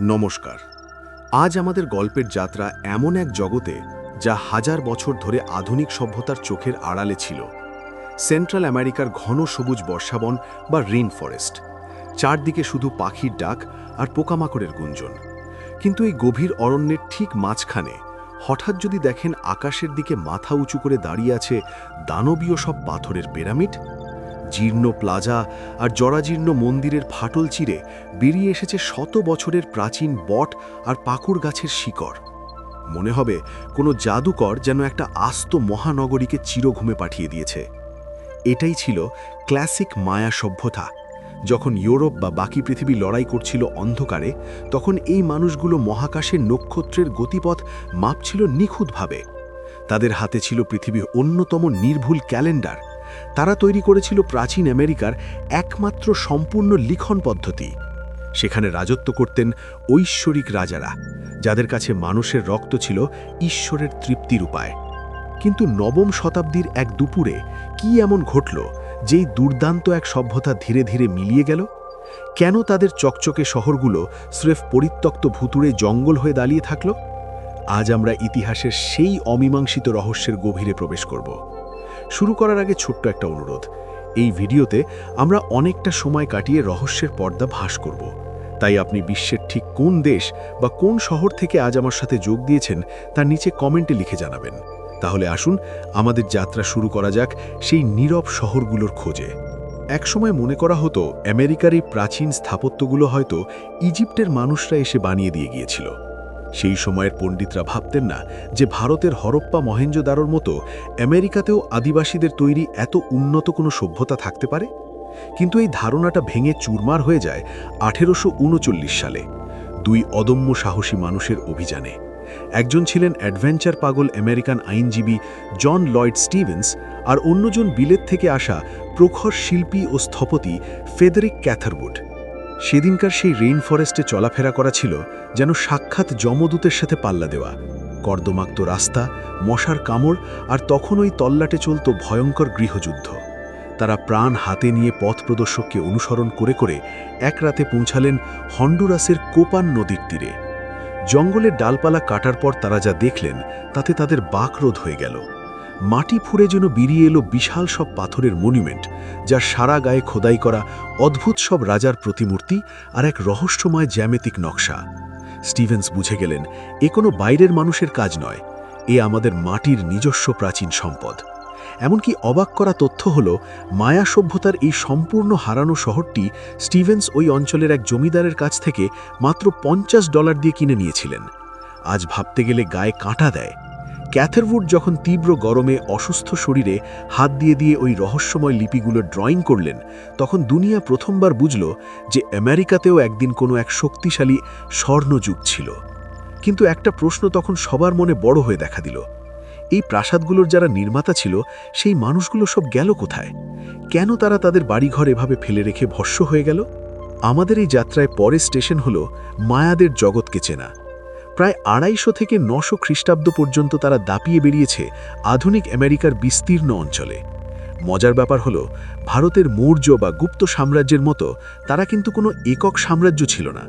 নমস্কার। আজ আমাদের গল্পের যাত্রা এমন এক জগতে যা হাজার বছর ধরে আধুনিক সভ্যতার চোখের আড়ালে ছিল। সেন্ট্রাল আমেরিকার ঘন সবুজ বর্ষাবন বা রেইন ফরেস্ট। চারদিকে শুধু পাখির ডাক আর পোকামাকড়ের গুঞ্জন। কিন্তু এই গভীর অরণ্যের ঠিক মাঝখানে হঠাৎ যদি দেখেন আকাশের দিকে মাথা উঁচু করে দাঁড়িয়ে আছে দানবীয় সব পাথরের পিরামিড জীর্ণ প্লাজা আর জরাজীর্ণ মন্দিরের ফাটল চিরে বেরিয়ে এসেছে শত বছরের প্রাচীন বট আর পাকুড় গাছের শিকড়। মনে হবে কোনো জাদুকর যেন একটা আস্ত মহানগরীকে চিরঘুমে পাঠিয়ে দিয়েছে। এটাই ছিল ক্লাসিক মায়া সভ্যতা। যখন ইউরোপ বা বাকি পৃথিবী লড়াই করছিল অন্ধকারে, তখন এই মানুষগুলো মহাকাশের নক্ষত্রের গতিপথ মাপছিল নিখুঁতভাবে। তাদের হাতে ছিল পৃথিবীর অন্যতম নির্ভুল ক্যালেন্ডার। তারা তৈরি করেছিল প্রাচীন আমেরিকার একমাত্র সম্পূর্ণ লিখন পদ্ধতি। সেখানে রাজত্ব করতেন ঐশ্বরিক রাজারা, যাদের কাছে মানুষের রক্ত ছিল ঈশ্বরের তৃপ্তির উপায়। কিন্তু নবম শতাব্দীর এক দুপুরে কি এমন ঘটল যেই দুর্দান্ত এক সভ্যতা ধীরে ধীরে মিলিয়ে গেল? কেন তাদের চকচকে শহরগুলো স্রেফ পরিত্যক্ত ভুতুড়ে জঙ্গল হয়ে দাঁড়িয়ে থাকল? আজ আমরা ইতিহাসের সেই অমীমাংসিত রহস্যের গভীরে প্রবেশ করব। শুরু করার আগে ছোট্ট একটা অনুরোধ। এই ভিডিওতে আমরা অনেকটা সময় কাটিয়ে রহস্যের পর্দা ভাস করব। তাই আপনি বিশ্বের ঠিক কোন দেশ বা কোন শহর থেকে আজ আমার সাথে যোগ দিয়েছেন তার নিচে কমেন্টে লিখে জানাবেন। তাহলে আসুন, আমাদের যাত্রা শুরু করা যাক সেই নীরব শহরগুলোর খোঁজে। একসময় মনে করা হতো, আমেরিকার এই প্রাচীন স্থাপত্যগুলো হয়তো ইজিপ্টের মানুষরা এসে বানিয়ে দিয়ে গিয়েছিল। সেই সময়ের পণ্ডিতরা ভাবতেন না যে ভারতের হরপ্পা মহেঞ্জোদারোর মতো আমেরিকাতেও আদিবাসীদের তৈরি এত উন্নত কোনো সভ্যতা থাকতে পারে? কিন্তু এই ধারণাটা ভেঙে চুরমার হয়ে যায় আঠেরোশো উনচল্লিশ সালে, দুই অদম্য সাহসী মানুষের অভিযানে। একজন ছিলেন অ্যাডভেঞ্চার পাগল আমেরিকান আইনজীবী জন লয়েড স্টিভেন্স আর অন্যজন বিলেত থেকে আসা প্রখর শিল্পী ও স্থপতি ফেদারিক ক্যাথারউড। সেদিনকার সেই রেইন ফরেস্টে চলাফেরা করা ছিল যেন সাক্ষাৎ যমদূতের সাথে পাল্লা দেওয়া। কর্দমাক্ত রাস্তা, মশার কামড় আর তখন ওই তল্লাটে চলত ভয়ঙ্কর গৃহযুদ্ধ। তারা প্রাণ হাতে নিয়ে পথ প্রদর্শককে অনুসরণ করে করে এক রাতে পৌঁছালেন হন্ডুরাসের কোপান নদীর তীরে। জঙ্গলের ডালপালা কাটার পর তারা যা দেখলেন, তাতে তাদের বাকরোধ হয়ে গেল। মাটি ফুঁড়ে যেন বেরিয়ে এলো বিশাল সব পাথরের মনুমেন্ট যার সারা গায়ে খোদাই করা অদ্ভুত সব রাজার প্রতিমূর্তি আর এক রহস্যময় জ্যামিতিক নকশা। স্টিভেন্স বুঝে গেলেন, এ কোনো বাইরের মানুষের কাজ নয়, এ আমাদের মাটির নিজস্ব প্রাচীন সম্পদ। এমনকি অবাক করা তথ্য হল, মায়া সভ্যতার এই সম্পূর্ণ হারানো শহরটি স্টিভেন্স ওই অঞ্চলের এক জমিদারের কাছ থেকে মাত্র পঞ্চাশ ডলার দিয়ে কিনে নিয়েছিলেন। আজ ভাবতে গেলে গায়ে কাঁটা দেয়। ক্যাথারউড যখন তীব্র গরমে অসুস্থ শরীরে হাত দিয়ে দিয়ে ওই রহস্যময় লিপিগুলো ড্রয়িং করলেন, তখন দুনিয়া প্রথমবার বুঝল যে আমেরিকাতেও একদিন কোনো এক শক্তিশালী স্বর্ণযুগ ছিল। কিন্তু একটা প্রশ্ন তখন সবার মনে বড় হয়ে দেখা দিল। এই প্রাসাদগুলোর যারা নির্মাতা ছিল, সেই মানুষগুলো সব গেল কোথায়? কেন তারা তাদের বাড়িঘর এভাবে ফেলে রেখে ভস্য হয়ে গেল? আমাদের এই যাত্রায় পরের স্টেশন হল মায়াদের জগৎকে চেনা। প্রায় আড়াইশো থেকে নশো খ্রিস্টাব্দ পর্যন্ত তারা দাপিয়ে বেরিয়েছে আধুনিক আমেরিকার বিস্তীর্ণ অঞ্চলে। মজার ব্যাপার হল, ভারতের মৌর্য বা গুপ্ত সাম্রাজ্যের মতো তারা কিন্তু কোনো একক সাম্রাজ্য ছিল না।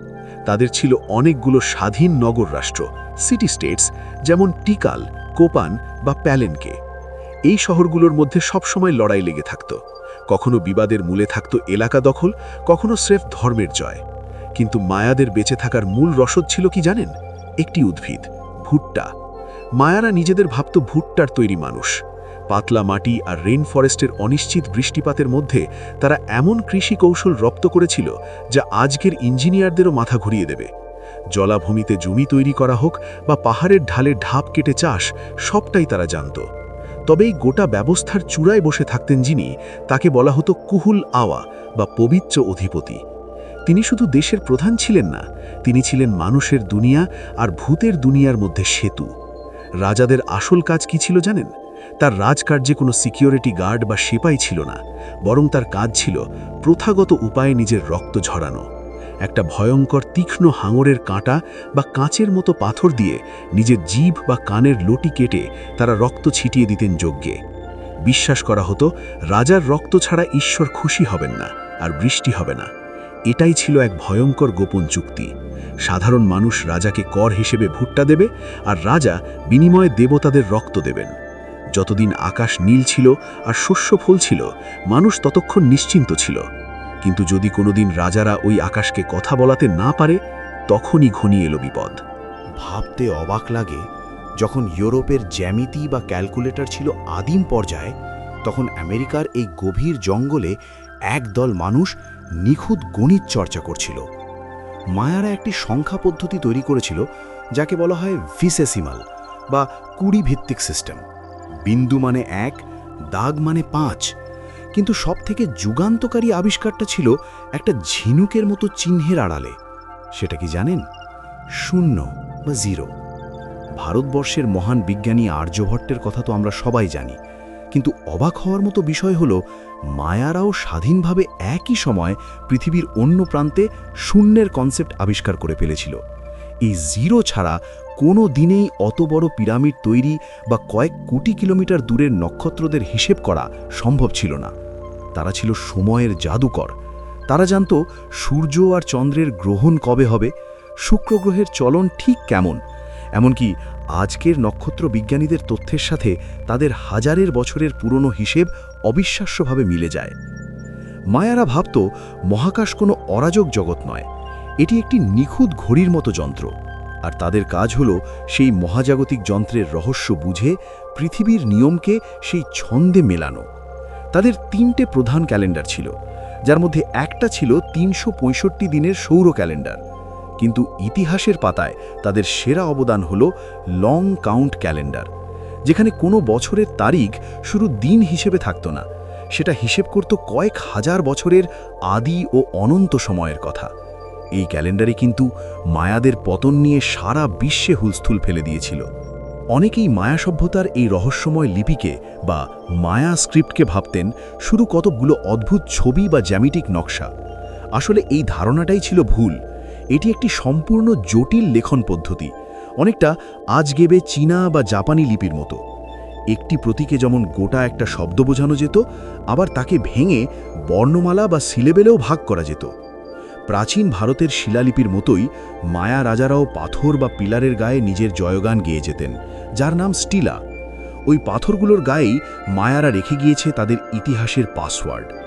তাদের ছিল অনেকগুলো স্বাধীন নগর রাষ্ট্র সিটি স্টেটস যেমন টিকাল, কোপান বা প্যালেনকে। এই শহরগুলোর মধ্যে সবসময় লড়াই লেগে থাকত। কখনো বিবাদের মূলে থাকত এলাকা দখল, কখনো স্রেফ ধর্মের জয়। কিন্তু মায়াদের বেঁচে থাকার মূল রসদ ছিল কি জানেন? একটি উদ্ভিদ, ভুট্টা। মায়ারা নিজেদের ভাবত ভুট্টার তৈরি মানুষ। পাতলা মাটি আর রেইন ফরেস্টের অনিশ্চিত বৃষ্টিপাতের মধ্যে তারা এমন কৃষি কৌশল রপ্ত করেছিল যা আজকের ইঞ্জিনিয়ারদেরও মাথা ঘুরিয়ে দেবে। জলাভূমিতে জমি তৈরি করা হোক বা পাহাড়ের ঢালে ঢাপ কেটে চাষ, সবটাই তারা জানত। তবে এই গোটা ব্যবস্থার চূড়ায় বসে থাকতেন যিনি, তাকে বলা হতো কুহুল আওয়া বা পবিত্র অধিপতি। তিনি শুধু দেশের প্রধান ছিলেন না, তিনি ছিলেন মানুষের দুনিয়া আর ভূতের দুনিয়ার মধ্যে সেতু। রাজাদের আসল কাজ কি ছিল জানেন? তার রাজকার্যে কোনো সিকিউরিটি গার্ড বা সেপাই ছিল না, বরং তার কাজ ছিল প্রথাগত উপায়ে নিজের রক্ত ঝরানো। একটা ভয়ঙ্কর তীক্ষ্ণ হাঙরের কাঁটা বা কাঁচের মতো পাথর দিয়ে নিজের জীব বা কানের লটি কেটে তারা রক্ত ছিটিয়ে দিতেন যজ্ঞে। বিশ্বাস করা হতো, রাজার রক্ত ছাড়া ঈশ্বর খুশি হবেন না আর বৃষ্টি হবে না। এটাই ছিল এক ভয়ঙ্কর গোপন চুক্তি। সাধারণ মানুষ রাজাকে কর হিসেবে ভুট্টা দেবে আর রাজা বিনিময়ে দেবতাদের রক্ত দেবেন। যতদিন আকাশ নীল ছিল আর শস্য ফুল ছিল, মানুষ ততক্ষণ নিশ্চিন্ত ছিল। কিন্তু যদি কোনোদিন রাজারা ওই আকাশকে কথা বলাতে না পারে, তখনই ঘনিয়ে এলো বিপদ। ভাবতে অবাক লাগে, যখন ইউরোপের জ্যামিতি বা ক্যালকুলেটর ছিল আদিম পর্যায়ে, তখন আমেরিকার এই গভীর জঙ্গলে একদল মানুষ নিখুঁত গণিত চর্চা করছিল। মায়ারা একটি সংখ্যা পদ্ধতি তৈরি করেছিল, যাকে বলা হয় ভিসেসিমাল বা কুড়ি ভিত্তিক সিস্টেম। বিন্দু মানে এক, দাগ মানে পাঁচ। কিন্তু সবথেকে যুগান্তকারী আবিষ্কারটা ছিল একটা ঝিনুকের মতো চিহ্নের আড়ালে। সেটা কি জানেন? শূন্য বা জিরো। ভারতবর্ষের মহান বিজ্ঞানী আর্যভট্টের কথা তো আমরা সবাই জানি। কিন্তু অবাক হওয়ার মতো বিষয় হলো, মায়ারাও স্বাধীনভাবে একই সময় পৃথিবীর অন্য প্রান্তে শূন্যের কনসেপ্ট আবিষ্কার করে ফেলেছিল। এই জিরো ছাড়া কোনো দিনেই অত বড় পিরামিড তৈরি বা কয়েক কোটি কিলোমিটার দূরের নক্ষত্রদের হিসেব করা সম্ভব ছিল না। তারা ছিল সময়ের জাদুকর। তারা জানত সূর্য আর চন্দ্রের গ্রহণ কবে হবে, শুক্র গ্রহের চলন ঠিক কেমন, এমনকি আজকের নক্ষত্র বিজ্ঞানীদের তথ্যের সাথে তাদের হাজারের বছরের পুরনো হিসেব অবিশ্বাস্যভাবে মিলে যায়। মায়ারা ভাবত, মহাকাশ কোনো অরাজক জগৎ নয়, এটি একটি নিখুঁত ঘড়ির মতো যন্ত্র। আর তাদের কাজ হল সেই মহাজাগতিক যন্ত্রের রহস্য বুঝে, পৃথিবীর নিয়মকে সেই ছন্দে মেলানো। তাদের তিনটে প্রধান ক্যালেন্ডার ছিল, যার মধ্যে একটা ছিল তিনশো পঁয়ষট্টি দিনের সৌর ক্যালেন্ডার। কিন্তু ইতিহাসের পাতায় তাদের সেরা অবদান হল লং কাউন্ট ক্যালেন্ডার, যেখানে কোনো বছরের তারিখ শুরু দিন হিসেবে থাকত না, সেটা হিসেব করত কয়েক হাজার বছরের আদি ও অনন্ত সময়ের কথা। এই ক্যালেন্ডারে কিন্তু মায়াদের পতন নিয়ে সারা বিশ্বে হুলস্থুল ফেলে দিয়েছিল। অনেকেই মায়া সভ্যতার এই রহস্যময় লিপিকে বা মায়া স্ক্রিপ্টকে ভাবতেন শুধু কতগুলো অদ্ভুত ছবি বা জ্যামিটিক নকশা। আসলে এই ধারণাটাই ছিল ভুল। এটি একটি সম্পূর্ণ জটিল লেখন পদ্ধতি, অনেকটা আজগেবে চীনা বা জাপানি লিপির মতো। একটি প্রতীকে যেমন গোটা একটা শব্দ বোঝানো যেত, আবার তাকে ভেঙে বর্ণমালা বা সিলেবেলেও ভাগ করা যেত। প্রাচীন ভারতের শিলালিপির মতোই মায়া রাজারাও পাথর বা পিলারের গায়ে নিজের জয়গান গেয়ে যেতেন, যার নাম স্টিলা। ওই পাথরগুলোর গায়েই মায়ারা রেখে গিয়েছে তাদের ইতিহাসের পাসওয়ার্ড।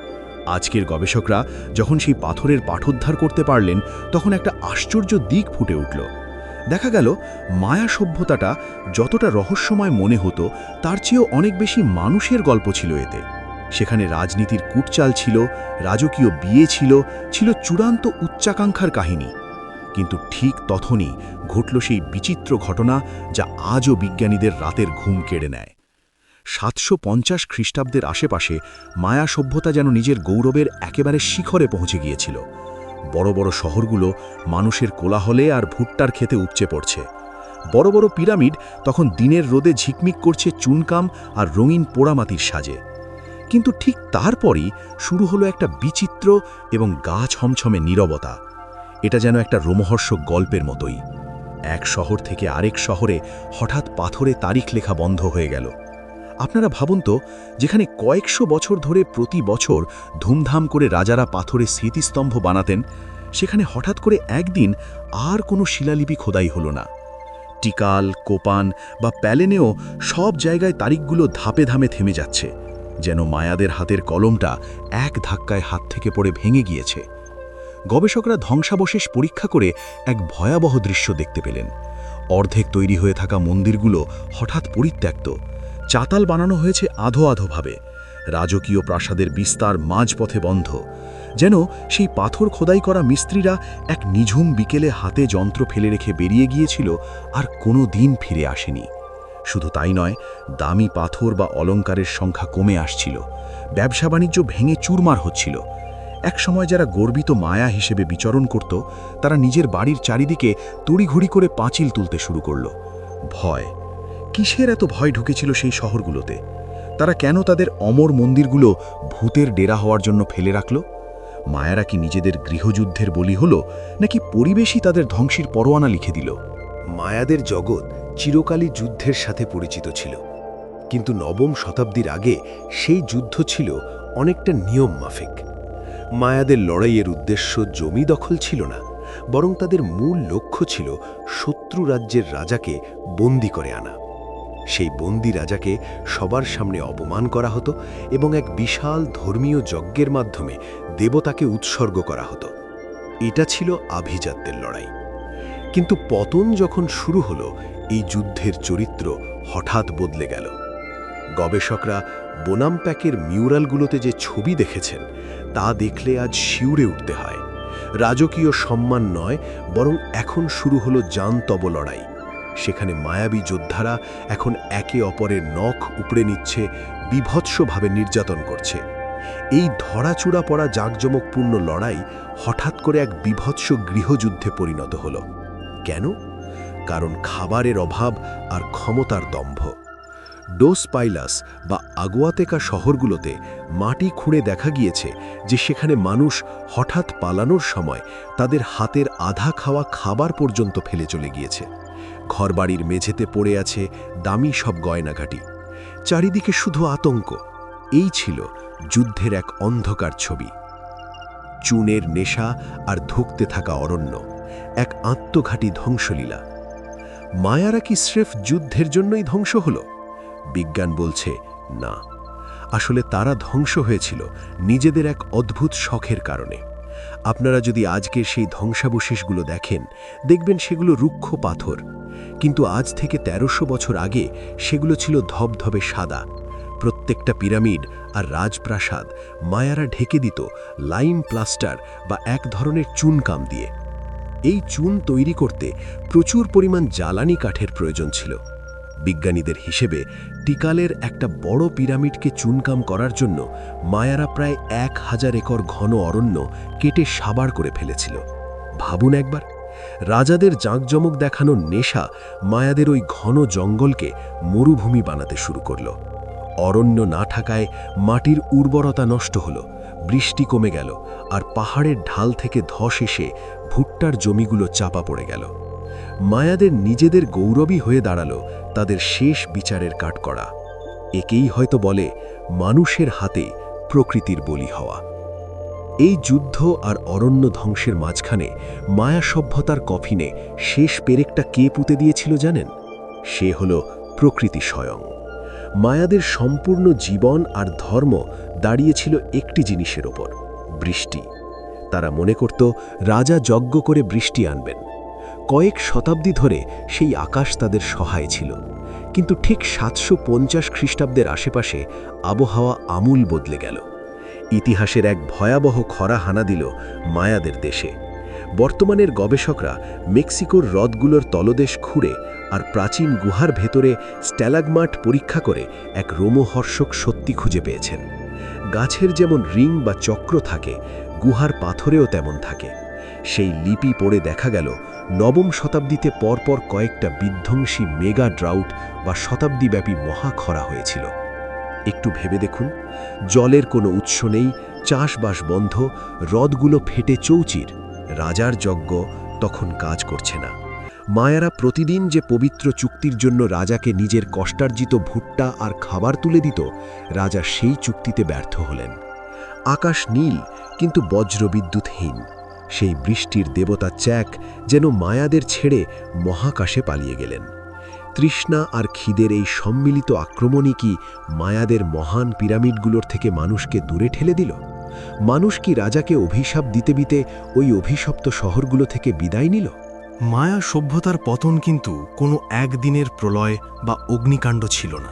আজকের গবেষকরা যখন সেই পাথরের পাঠোদ্ধার করতে পারলেন, তখন একটা আশ্চর্য দিক ফুটে উঠল। দেখা গেল, মায়া সভ্যতাটা যতটা রহস্যময় মনে হতো, তার চেয়েও অনেক বেশি মানুষের গল্প ছিল এতে। সেখানে রাজনীতির কুটচাল ছিল, রাজকীয় বিয়ে ছিল ছিল চূড়ান্ত উচ্চাকাঙ্ক্ষার কাহিনী। কিন্তু ঠিক তখনই ঘটল সেই বিচিত্র ঘটনা যা আজও বিজ্ঞানীদের রাতের ঘুম কেড়ে নেয়। সাতশো পঞ্চাশ খ্রিস্টাব্দের আশেপাশে মায়া সভ্যতা যেন নিজের গৌরবের একেবারে শিখরে পৌঁছে গিয়েছিল। বড় বড় শহরগুলো মানুষের কোলাহলে আর ভুট্টার খেতে উপচে পড়ছে। বড় বড় পিরামিড তখন দিনের রোদে ঝিকমিক করছে চুনকাম আর রঙিন পোড়ামাতির সাজে। কিন্তু ঠিক তারপরই শুরু হলো একটা বিচিত্র এবং গা ছমছমে নীরবতা। এটা যেন একটা রোমহর্ষক গল্পের মতোই। এক শহর থেকে আরেক শহরে হঠাৎ পাথরে তারিখ লেখা বন্ধ হয়ে গেল। আপনারা ভাবুন তো, যেখানে কয়েকশো বছর ধরে প্রতি বছর ধুমধাম করে রাজারা পাথরে স্মৃতিস্তম্ভ বানাতেন, সেখানে হঠাৎ করে একদিন আর কোনো শিলালিপি খোদাই হলো না। টিকাল, কোপান বা প্যালেনেও সব জায়গায় তারিখগুলো ধাপে ধামে থেমে যাচ্ছে, যেন মায়াদের হাতের কলমটা এক ধাক্কায় হাত থেকে পড়ে ভেঙে গিয়েছে। গবেষকরা ধ্বংসাবশেষ পরীক্ষা করে এক ভয়াবহ দৃশ্য দেখতে পেলেন। অর্ধেক তৈরি হয়ে থাকা মন্দিরগুলো হঠাৎ পরিত্যক্ত চাতাল বানানো হয়েছে আধো আধোভাবে। রাজকীয় প্রাসাদের বিস্তার মাঝপথে বন্ধ। যেন সেই পাথর খোদাই করা মিস্ত্রিরা এক নিঝুম বিকেলে হাতে যন্ত্র ফেলে রেখে বেরিয়ে গিয়েছিল আর কোনো দিন ফিরে আসেনি। শুধু তাই নয়, দামি পাথর বা অলঙ্কারের সংখ্যা কমে আসছিল। ব্যবসা বাণিজ্য ভেঙে চুরমার হচ্ছিল। একসময় যারা গর্বিত মায়া হিসেবে বিচরণ করত, তারা নিজের বাড়ির চারিদিকে তড়িঘড়ি করে পাঁচিল তুলতে শুরু করল। ভয় কিসের এত ভয় ঢুকেছিল সেই শহরগুলোতে? তারা কেন তাদের অমর মন্দিরগুলো ভূতের ডেরা হওয়ার জন্য ফেলে রাখল? মায়ারা কি নিজেদের গৃহযুদ্ধের বলি হলো, নাকি পরিবেশই তাদের ধ্বংসের পরোয়ানা লিখে দিল? মায়াদের জগৎ চিরকালই যুদ্ধের সাথে পরিচিত ছিল। কিন্তু নবম শতাব্দীর আগে সেই যুদ্ধ ছিল অনেকটা নিয়ম মাফিক মায়াদের লড়াইয়ের উদ্দেশ্য জমি দখল ছিল না, বরং তাদের মূল লক্ষ্য ছিল শত্রু রাজ্যের রাজাকে বন্দি করে আনা। সেই বন্দি রাজাকে সবার সামনে অপমান করা হতো এবং এক বিশাল ধর্মীয় যজ্ঞের মাধ্যমে দেবতাকে উৎসর্গ করা হতো। এটা ছিল আভিজাত্যের লড়াই। কিন্তু পতন যখন শুরু হলো, এই যুদ্ধের চরিত্র হঠাৎ বদলে গেল। গবেষকরা বোনাম প্যাকের মিউরালগুলোতে যে ছবি দেখেছেন, তা দেখলে আজ শিউরে উঠতে হয়। রাজকীয় সম্মান নয়, বরং এখন শুরু হলো জানতব লড়াই। সেখানে মায়াবী যোদ্ধারা এখন একে অপরের নখ উপড়ে নিচ্ছে, বিভৎসভাবে নির্যাতন করছে। এই ধরাচূড়া পড়া জাঁকজমকপূর্ণ লড়াই হঠাৎ করে এক বিভৎস গৃহযুদ্ধে পরিণত হল। কেন? কারণ খাবারের অভাব আর ক্ষমতার দম্ভ। ডোস পাইলাস বা আগুয়াতেকা শহরগুলোতে মাটি খুঁড়ে দেখা গিয়েছে যে সেখানে মানুষ হঠাৎ পালানোর সময় তাদের হাতের আধা খাওয়া খাবার পর্যন্ত ফেলে চলে গিয়েছে। ঘরবাড়ির মেঝেতে পড়ে আছে দামি সব গয়নাঘাটি। চারিদিকে শুধু আতঙ্ক। এই ছিল যুদ্ধের এক অন্ধকার ছবি। চুনের নেশা আর ধুকতে থাকা অরণ্য, এক আত্মঘাতী ধ্বংসলীলা। মায়ারা কি স্রেফ যুদ্ধের জন্যই ধ্বংস হল? বিজ্ঞান বলছে না। আসলে তারা ধ্বংস হয়েছিল নিজেদের এক অদ্ভুত শখের কারণে। আপনারা যদি আজকের সেই ধ্বংসাবশেষগুলো দেখেন, দেখবেন সেগুলো রুক্ষ পাথর। কিন্তু আজ থেকে তেরোশো বছর আগে সেগুলো ছিল ধবধবে সাদা। প্রত্যেকটা পিরামিড আর রাজপ্রাসাদ মায়ারা ঢেকে দিত লাইম প্লাস্টার বা এক ধরনের চুনকাম দিয়ে। এই চুন তৈরি করতে প্রচুর পরিমাণ জ্বালানি কাঠের প্রয়োজন ছিল। বিজ্ঞানীদের হিসেবে টিকালের একটা বড় পিরামিডকে চুনকাম করার জন্য মায়ারা প্রায় এক হাজার একর ঘন অরণ্য কেটে সাবার করে ফেলেছিল। ভাবুন একবার, রাজাদের জাঁকজমক দেখানোর নেশা মায়াদের ওই ঘন জঙ্গলকে মরুভূমি বানাতে শুরু করল। অরণ্য না থাকায় মাটির উর্বরতা নষ্ট হলো, বৃষ্টি কমে গেল, আর পাহাড়ের ঢাল থেকে ধস এসে ভুট্টার জমিগুলো চাপা পড়ে গেল। মায়াদের নিজেদের গৌরবী হয়ে দাঁড়াল তাদের শেষ বিচারের কাঠকড়া। একেই হয়তো বলে মানুষের হাতে প্রকৃতির বলি হওয়া। এই যুদ্ধ আর অরণ্য ধ্বংসের মাঝখানে মায়া সভ্যতার কফিনে শেষ পেরেকটা কে পুঁতে দিয়েছিল জানেন? সে হল প্রকৃতি স্বয়ং। মায়াদের সম্পূর্ণ জীবন আর ধর্ম দাঁড়িয়েছিল একটি জিনিসের ওপর, বৃষ্টি। তারা মনে করত রাজা যজ্ঞ করে বৃষ্টি আনবেন। কয়েক শতাব্দী ধরে সেই আকাশ তাদের সহায় ছিল। কিন্তু ঠিক সাতশো পঞ্চাশ খ্রিস্টাব্দের আশেপাশে আবহাওয়া আমূল বদলে গেল। ইতিহাসের এক ভয়াবহ খরা হানা দিল মায়াদের দেশে। বর্তমানের গবেষকরা মেক্সিকোর হ্রদগুলোর তলদেশ খুঁড়ে আর প্রাচীন গুহার ভেতরে স্ট্যালাগমাট পরীক্ষা করে এক রোমহর্ষক সত্যি খুঁজে পেয়েছেন। গাছের যেমন রিং বা চক্র থাকে, গুহার পাথরেও তেমন থাকে। সেই লিপি পড়ে দেখা গেল নবম শতাব্দীতে পরপর কয়েকটা বিধ্বংসী মেগা ড্রাউট বা শতাব্দীব্যাপী মহাখরা হয়েছিল। একটু ভেবে দেখুন, জলের কোনো উৎস নেই, চাষবাস বন্ধ, হ্রদগুলো ফেটে চৌচির। রাজার যজ্ঞ তখন কাজ করছে না। মায়ারা প্রতিদিন যে পবিত্র চুক্তির জন্য রাজাকে নিজের কষ্টার্জিত ভুট্টা আর খাবার তুলে দিত, রাজা সেই চুক্তিতে ব্যর্থ হলেন। আকাশ নীল, কিন্তু বজ্রবিদ্যুৎহীন। সেই বৃষ্টির দেবতা চ্যাক যেন মায়াদের ছেড়ে মহাকাশে পালিয়ে গেলেন। তৃষ্ণা আর খিদের এই সম্মিলিত আক্রমণই কি মায়াদের মহান পিরামিডগুলোর থেকে মানুষকে দূরে ঠেলে দিল? মানুষ কি রাজাকে অভিশাপ দিতে দিতে ওই অভিশপ্ত শহরগুলো থেকে বিদায় নিল? মায়া সভ্যতার পতন কিন্তু কোনো একদিনের প্রলয় বা অগ্নিকাণ্ড ছিল না।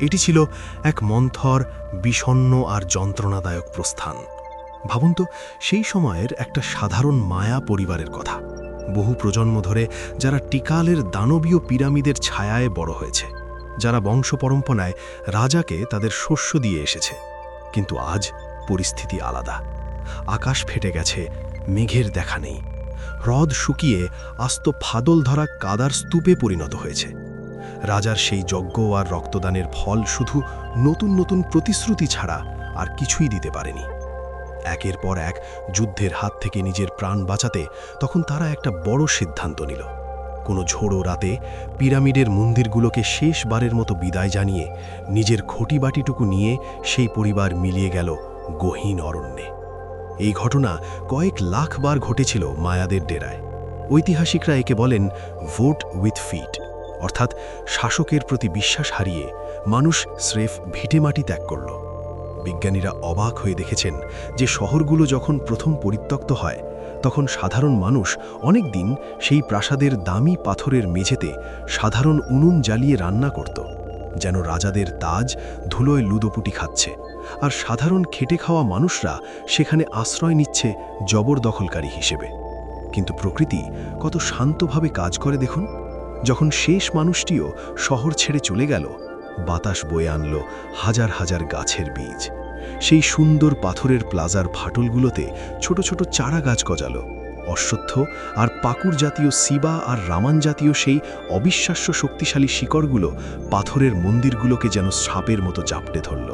এটি ছিল এক মন্থর বিষণ্ন আর যন্ত্রণাদায়ক প্রস্থান। ভাবুন তো, সেই সময়ের একটা সাধারণ মায়া পরিবারের কথা। বহু প্রজন্ম ধরে যারা টিকালের দানবীয় পিরামিডের ছায়ায় বড় হয়েছে, যারা বংশ পরম্পরায় রাজাকে তাদের শস্য দিয়ে এসেছে, কিন্তু আজ পরিস্থিতি আলাদা। আকাশ ফেটে গেছে, মেঘের দেখা নেই। হ্রদ শুকিয়ে আস্ত ফাদল ধরা কাদার স্তূপে পরিণত হয়েছে। রাজার সেই যজ্ঞ আর রক্তদানের ফল শুধু নতুন নতুন প্রতিশ্রুতি ছাড়া আর কিছুই দিতে পারেনি। একের পর এক যুদ্ধের হাত থেকে নিজের প্রাণ বাঁচাতে তখন তারা একটা বড় সিদ্ধান্ত নিল। কোনো ঝোড়ো রাতে পিরামিডের মন্দিরগুলোকে শেষবারের মতো বিদায় জানিয়ে নিজের খটিবাটিটুকু নিয়ে সেই পরিবার মিলিয়ে গেল গহীন অরণ্যে। এই ঘটনা কয়েক লাখ বার ঘটেছিল মায়াদের ডেরায়। ঐতিহাসিকরা একে বলেন ভোট উইথ ফিট অর্থাৎ শাসকের প্রতি বিশ্বাস হারিয়ে মানুষ স্রেফ ভিটেমাটি ত্যাগ করল। বিজ্ঞানীরা অবাক হয়ে দেখেছেন যে শহরগুলো যখন প্রথম পরিত্যক্ত হয়, তখন সাধারণ মানুষ অনেক দিন সেই প্রাসাদের দামি পাথরের মেঝেতে সাধারণ উনুন জ্বালিয়ে রান্না করত, যেন রাজাদের তাজ ধুলোয় লুদোপুটি খাচ্ছে। আর সাধারণ খেটে খাওয়া মানুষরা সেখানে আশ্রয় নিচ্ছে জবরদখলকারী হিসেবে। কিন্তু প্রকৃতি কত শান্তভাবে কাজ করে দেখুন। যখন শেষ মানুষটিও শহর ছেড়ে চলে গেল, বাতাস বয়ে আনল হাজার হাজার গাছের বীজ। সেই সুন্দর পাথরের প্লাজার ফাটলগুলোতে ছোট ছোট চারা গাছ গজালো। অশ্বত্থ আর পাকুর জাতীয় সিবা আর রামান জাতীয় সেই অবিশ্বাস্য শক্তিশালী শিকড়গুলো পাথরের মন্দিরগুলোকে যেন সাপের মতো চাপটে ধরল।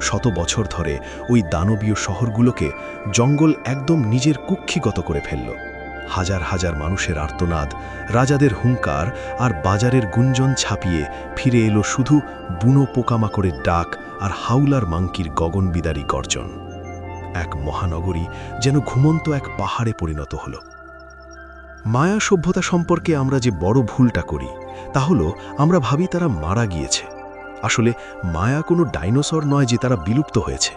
শত বছর ধরে ওই দানবীয় শহরগুলোকে জঙ্গল একদম নিজের কুক্ষিগত করে ফেলল। হাজার হাজার মানুষের আর্তনাদ, রাজাদের হুঙ্কার আর বাজারের গুঞ্জন ছাপিয়ে ফিরে এলো শুধু বুনো পোকামাকড়ের ডাক আর হাউলার মাংকির গগনবিদারী গর্জন। এক মহানগরী যেন ঘুমন্ত এক পাহাড়ে পরিণত হল। মায়া সভ্যতা সম্পর্কে আমরা যে বড় ভুলটা করি, তা হলো আমরা ভাবি তারা মারা গিয়েছে। আসলে মায়া কোনো ডাইনোসর নয় যে তারা বিলুপ্ত হয়েছে।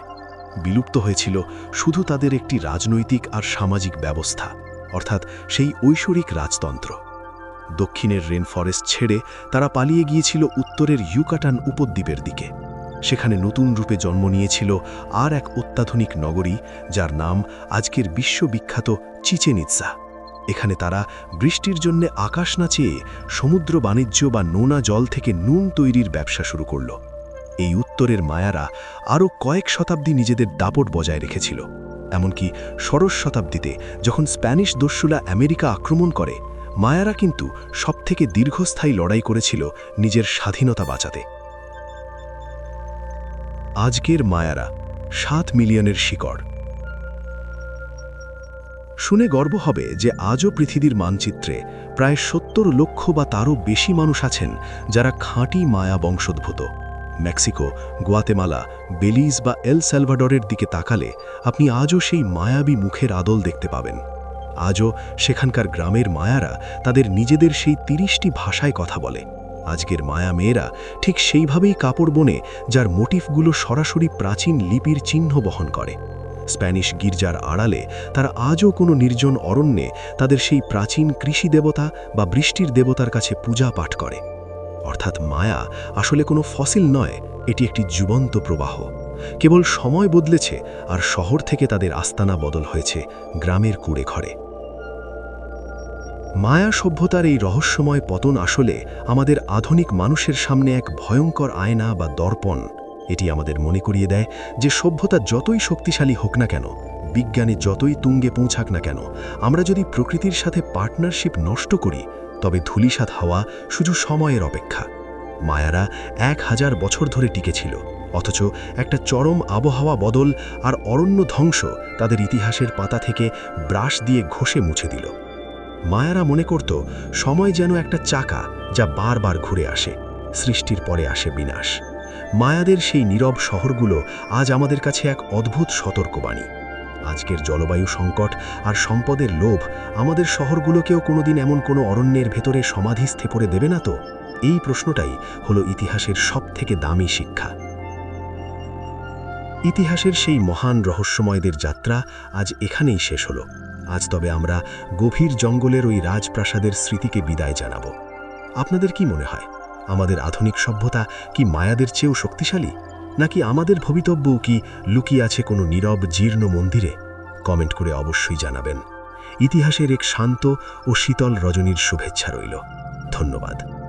বিলুপ্ত হয়েছিল শুধু তাদের একটি রাজনৈতিক আর সামাজিক ব্যবস্থা। অর্থাৎ সেই ঐশ্বরিক রাজতন্ত্র। দক্ষিণের রেন ফরেস্ট ছেড়ে তারা পালিয়ে গিয়েছিল উত্তরের ইউকাটান উপদ্বীপের দিকে। সেখানে নতুন রূপে জন্ম নিয়েছিল আর এক অত্যাধুনিক নগরী, যার নাম আজকের বিশ্ববিখ্যাত চিচেনিৎসা। এখানে তারা বৃষ্টির জন্য আকাশ না চেয়ে সমুদ্র বাণিজ্য বা নোনা জল থেকে নুন তৈরির ব্যবসা শুরু করল। এই উত্তরের মায়ারা আরও কয়েক শতাব্দী নিজেদের দাপট বজায় রেখেছিল। এমনকি ষোড়শ শতাব্দীতে যখন স্প্যানিশ দস্যুলা আমেরিকা আক্রমণ করে, মায়ারা কিন্তু সবথেকে দীর্ঘস্থায়ী লড়াই করেছিল নিজের স্বাধীনতা বাঁচাতে। আজকের মায়ারা, সাত মিলিয়নের শিকড়। শুনে গর্ব হবে যে আজও পৃথিবীর মানচিত্রে প্রায় সত্তর লক্ষ বা তারও বেশি মানুষ আছেন যারা খাঁটি মায়া বংশোদ্ভূত। মেক্সিকো, গুয়াতেমালা, বেলিজ বা এল স্যালভাডরের দিকে তাকালে আপনি আজও সেই মায়াবী মুখের আদল দেখতে পাবেন। আজও সেখানকার গ্রামের মায়ারা তাদের নিজেদের সেই তিরিশটি ভাষায় কথা বলে। আজকের মায়া মেয়েরা ঠিক সেইভাবেই কাপড় বনে, যার মোটিফগুলো সরাসরি প্রাচীন লিপির চিহ্ন বহন করে। স্প্যানিশ গির্জার আড়ালে তারা আজও কোনো নির্জন অরণ্যে তাদের সেই প্রাচীন কৃষি দেবতা বা বৃষ্টির দেবতার কাছে পূজা পাঠ করে। অর্থাৎ মায়া আসলে কোনো ফসিল নয়, এটি একটি জীবন্ত প্রবাহ। কেবল সময় বদলেছে আর শহর থেকে তাদের আস্তানা বদল হয়েছে গ্রামের কুড়ে ঘরে। মায়া সভ্যতার এই রহস্যময় পতন আসলে আমাদের আধুনিক মানুষের সামনে এক ভয়ঙ্কর আয়না বা দর্পণ। এটি আমাদের মনে করিয়ে দেয় যে সভ্যতা যতই শক্তিশালী হোক না কেন, বিজ্ঞানে যতই তুঙ্গে পৌঁছাক না কেন, আমরা যদি প্রকৃতির সাথে পার্টনারশিপ নষ্ট করি তবে ধুলিসাত হওয়া শুধু সময়ের অপেক্ষা। মায়ারা এক হাজার বছর ধরে টিকেছিল অথচ একটা চরম আবহাওয়া বদল আর অরণ্য ধ্বংস তাদের ইতিহাসের পাতা থেকে ব্রাশ দিয়ে ঘষে মুছে দিল। মায়ারা মনে করত, সময় যেন একটা চাকা যা বারবার ঘুরে আসে, সৃষ্টির পরে আসে বিনাশ। মায়াদের সেই নীরব শহরগুলো আজ আমাদের কাছে এক অদ্ভুত সতর্কবাণী। আজকের জলবায়ু সংকট আর সম্পদের লোভ আমাদের শহরগুলোকেও কোনোদিন এমন কোনো অরণ্যের ভেতরে সমাধিস্থে পড়ে দেবে না তো? এই প্রশ্নটাই হলো ইতিহাসের সবথেকে দামি শিক্ষা। ইতিহাসের সেই মহান রহস্যময়দের যাত্রা আজ এখানেই শেষ হলো। আজ তবে আমরা গভীর জঙ্গলের ওই রাজপ্রাসাদের স্মৃতিকে বিদায় জানাব। আপনাদের কি মনে হয়? আমাদের আধুনিক সভ্যতা কি মায়াদের চেয়েও শক্তিশালী? নাকি আমাদের ভবিতব্য কি লুকিয়ে আছে কোনো নীরব, জীর্ণ মন্দিরে? কমেন্ট করে অবশ্যই জানাবেন। ইতিহাসের এক শান্ত ও শীতল রজনীর শুভেচ্ছা রইল। ধন্যবাদ।